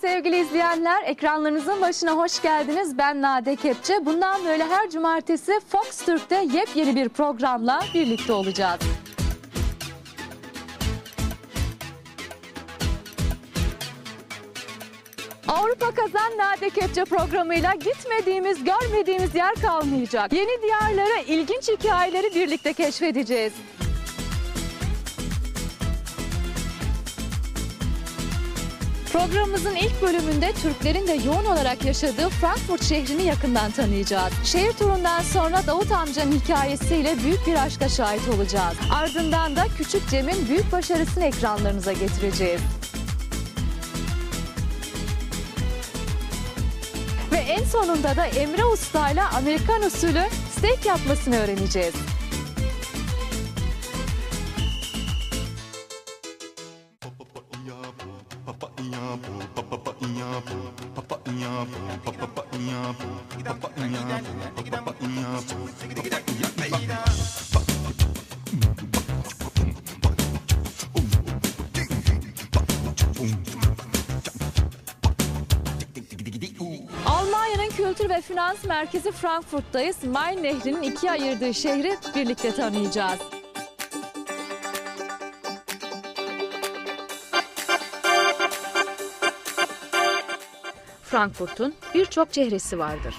sevgili izleyenler. Ekranlarınızın başına hoş geldiniz. Ben Nade Kepçe. Bundan böyle her cumartesi Fox Türk'te yepyeni bir programla birlikte olacağız. Avrupa Kazan Nade Kepçe programıyla gitmediğimiz, görmediğimiz yer kalmayacak. Yeni diyarlara ilginç hikayeleri birlikte keşfedeceğiz. Programımızın ilk bölümünde Türklerin de yoğun olarak yaşadığı Frankfurt şehrini yakından tanıyacağız. Şehir turundan sonra Davut amcanın hikayesiyle büyük bir aşka şahit olacağız. Ardından da Küçük Cem'in büyük başarısını ekranlarınıza getireceğiz. Ve en sonunda da Emre Usta ile Amerikan usulü steak yapmasını öğreneceğiz. Kültür ve finans merkezi Frankfurt'tayız. Main Nehri'nin ikiye ayırdığı şehri birlikte tanıyacağız. Frankfurt'un birçok çehresi vardır.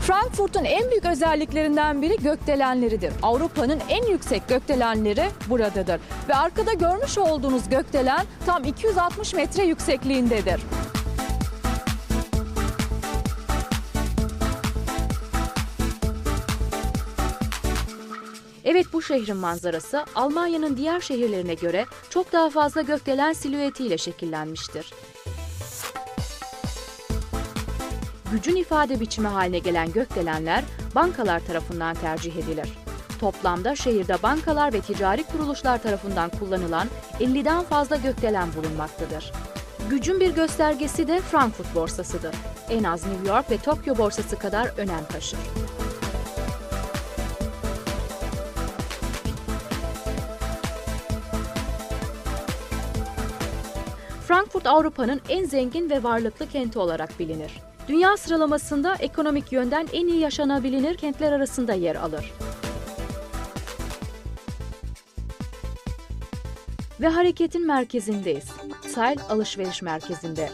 Frankfurt'un en büyük özelliklerinden biri gökdelenleridir. Avrupa'nın en yüksek gökdelenleri buradadır. Ve arkada görmüş olduğunuz gökdelen tam 260 metre yüksekliğindedir. Evet bu şehrin manzarası Almanya'nın diğer şehirlerine göre çok daha fazla gökdelen silüetiyle şekillenmiştir. Gücün ifade biçimi haline gelen gökdelenler bankalar tarafından tercih edilir. Toplamda şehirde bankalar ve ticari kuruluşlar tarafından kullanılan 50'den fazla gökdelen bulunmaktadır. Gücün bir göstergesi de Frankfurt borsasıdır. En az New York ve Tokyo borsası kadar önem taşır. Frankfurt Avrupa'nın en zengin ve varlıklı kenti olarak bilinir. Dünya sıralamasında ekonomik yönden en iyi yaşanabilir kentler arasında yer alır. Ve hareketin merkezindeyiz. Sahil Alışveriş Merkezi'nde.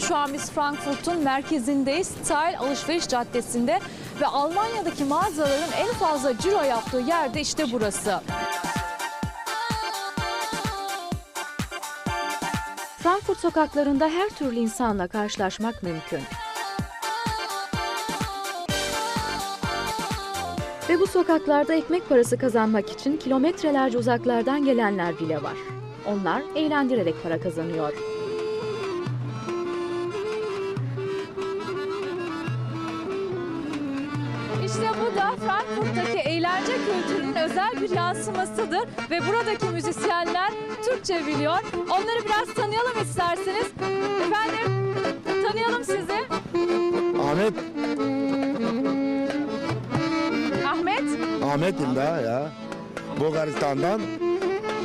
Şu an biz Frankfurt'un merkezindeyiz. Sahil Alışveriş Caddesi'nde ve Almanya'daki mağazaların en fazla ciro yaptığı yerde işte burası. Frankfurt sokaklarında her türlü insanla karşılaşmak mümkün. Ve bu sokaklarda ekmek parası kazanmak için kilometrelerce uzaklardan gelenler bile var. Onlar eğlendirerek para kazanıyor. Da Frankfurt'taki eğlence kültürünün özel bir yansımasıdır ve buradaki müzisyenler Türkçe biliyor. Onları biraz tanıyalım isterseniz. Efendim tanıyalım sizi. Ahmet, Ahmet. Ahmet'im da ya. Bulgaristan'dan.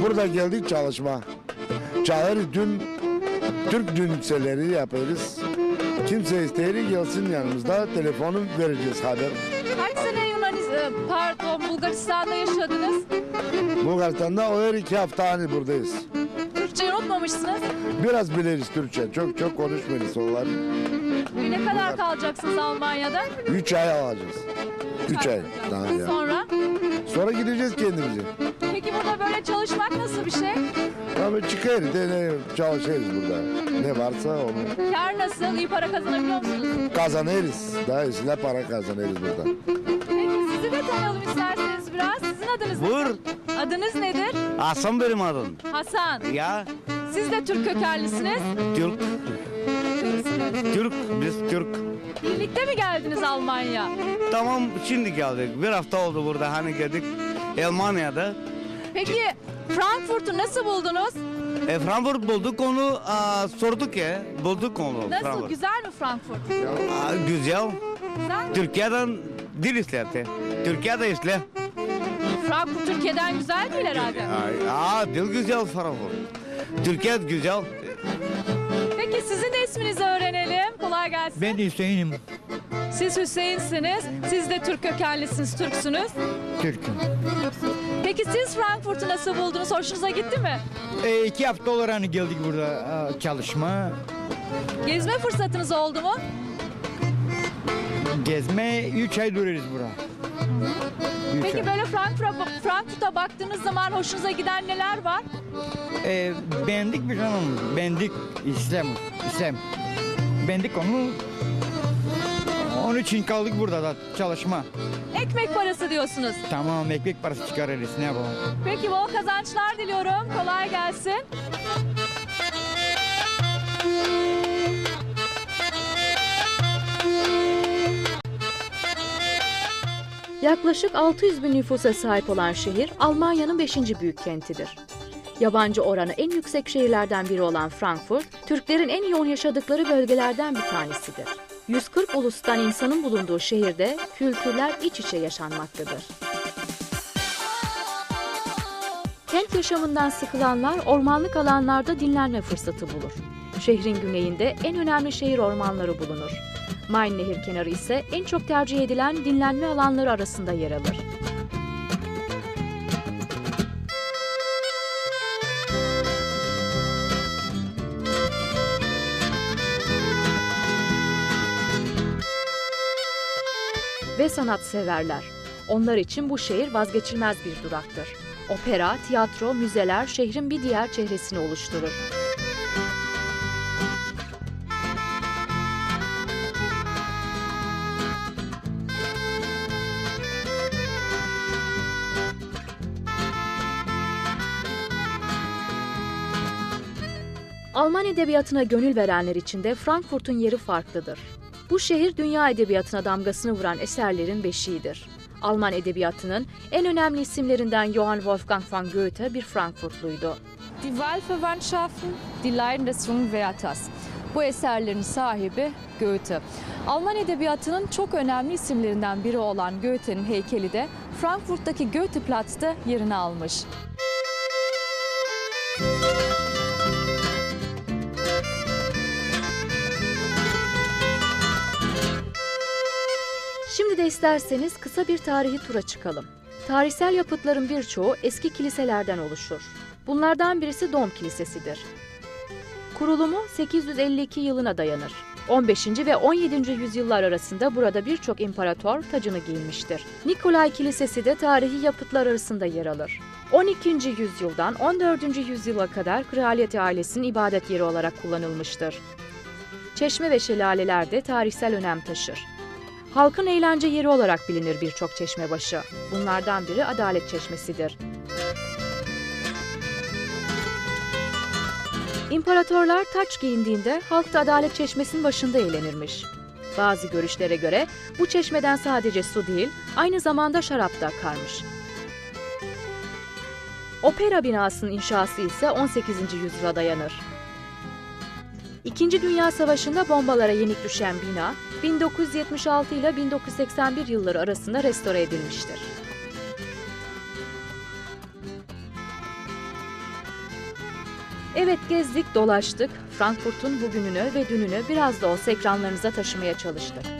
Burada geldik çalışma. Çağırı dün Türk düğünseleri yapıyoruz. Kimse isteyeri gelsin yanımızda. Telefonu vereceğiz haber. Pardon Bulgaristan'da yaşadınız? Bulgaristan'da o her iki hafta hani buradayız. Türkçeyi unutmamışsınız. Biraz biliriz Türkçe. Çok çok konuşmayız onlar. E, Ne kadar kalacaksınız Almanya'da? Üç ay alacağız. Üç ay. Daha ya. Sonra? Sonra gideceğiz kendimize. Peki burada böyle çalışmak nasıl bir şey? Ama çıkarız de ne çalışırız burada. Ne varsa onu Kar nasıl? İyi para kazanabiliyor musunuz? kazanırız. Daha iyisine para kazanırız burada. Sizi de tanıyalım isterseniz biraz. Sizin adınız nedir? Buyur. Adınız nedir? Hasan benim adım. Hasan. Ya Siz de Türk kökenlisiniz. Türk. Türk. Biz Türk. Birlikte mi geldiniz Almanya? Tamam şimdi geldik. Bir hafta oldu burada hani geldik. Almanya'da. Peki Frankfurt'u nasıl buldunuz? E, Frankfurt bulduk onu aa, sorduk ya. Bulduk onu Nasıl? Frankfurt. Güzel mi Frankfurt? Aa, güzel. Güzel mi? Türkiye'den dil isterdi. Türkiye'de işte. Frankfurt Türkiye'den güzel değil herhalde. Ay, Aa, dil güzel Frankfurt. Türkiye güzel. Peki sizin de isminizi öğrenelim. Kolay gelsin. Ben Hüseyin'im, Siz Hüseyin'siniz. Siz de Türk kökenlisiniz, Türksünüz. Türk'üm. Peki siz Frankfurt'u nasıl buldunuz? Hoşunuza gitti mi? E, iki hafta olarak hani geldik burada e, çalışma, Gezme fırsatınız oldu mu? Gezme, üç ay dururuz burada. Üç Peki ay. böyle Frankfurt'a Frankfurt'a baktığınız zaman hoşunuza giden neler var? E, bendik bir canım, bendik İslam, İslam. Bendik onu, onun için kaldık burada da çalışma. Ekmek parası diyorsunuz. Tamam ekmek parası çıkarırız ne yapalım. Peki bol kazançlar diliyorum. Kolay gelsin. Yaklaşık 600 bin nüfusa sahip olan şehir Almanya'nın 5. büyük kentidir. Yabancı oranı en yüksek şehirlerden biri olan Frankfurt, Türklerin en yoğun yaşadıkları bölgelerden bir tanesidir. 140 ulustan insanın bulunduğu şehirde kültürler iç içe yaşanmaktadır. Kent yaşamından sıkılanlar ormanlık alanlarda dinlenme fırsatı bulur. Şehrin güneyinde en önemli şehir ormanları bulunur. Main Nehir kenarı ise en çok tercih edilen dinlenme alanları arasında yer alır. Ve sanatseverler. Onlar için bu şehir vazgeçilmez bir duraktır. Opera, tiyatro, müzeler şehrin bir diğer çehresini oluşturur. Alman edebiyatına gönül verenler için de Frankfurt'un yeri farklıdır. Bu şehir dünya edebiyatına damgasını vuran eserlerin beşiğidir. Alman edebiyatının en önemli isimlerinden Johann Wolfgang von Goethe bir Frankfurtluydu. Die Wahlverwandtschaften, Die Leiden des jungen Werthers. Bu eserlerin sahibi Goethe. Alman edebiyatının çok önemli isimlerinden biri olan Goethe'nin heykeli de Frankfurt'taki Goetheplatz'ta yerini almış. De isterseniz kısa bir tarihi tura çıkalım. Tarihsel yapıtların birçoğu eski kiliselerden oluşur. Bunlardan birisi Dom Kilisesi'dir. Kurulumu 852 yılına dayanır. 15. ve 17. yüzyıllar arasında burada birçok imparator tacını giymiştir. Nikolay Kilisesi de tarihi yapıtlar arasında yer alır. 12. yüzyıldan 14. yüzyıla kadar kraliyet ailesinin ibadet yeri olarak kullanılmıştır. Çeşme ve şelaleler de tarihsel önem taşır. Halkın eğlence yeri olarak bilinir birçok çeşmebaşı. Bunlardan biri Adalet Çeşmesi'dir. İmparatorlar taç giyindiğinde halk da Adalet Çeşmesi'nin başında eğlenirmiş. Bazı görüşlere göre bu çeşmeden sadece su değil, aynı zamanda şarap da akarmış. Opera binasının inşası ise 18. yüzyıla dayanır. İkinci Dünya Savaşı'nda bombalara yenik düşen bina 1976 ile 1981 yılları arasında restore edilmiştir. Evet gezdik, dolaştık. Frankfurt'un bugününü ve dününü biraz da olsa ekranlarınıza taşımaya çalıştık.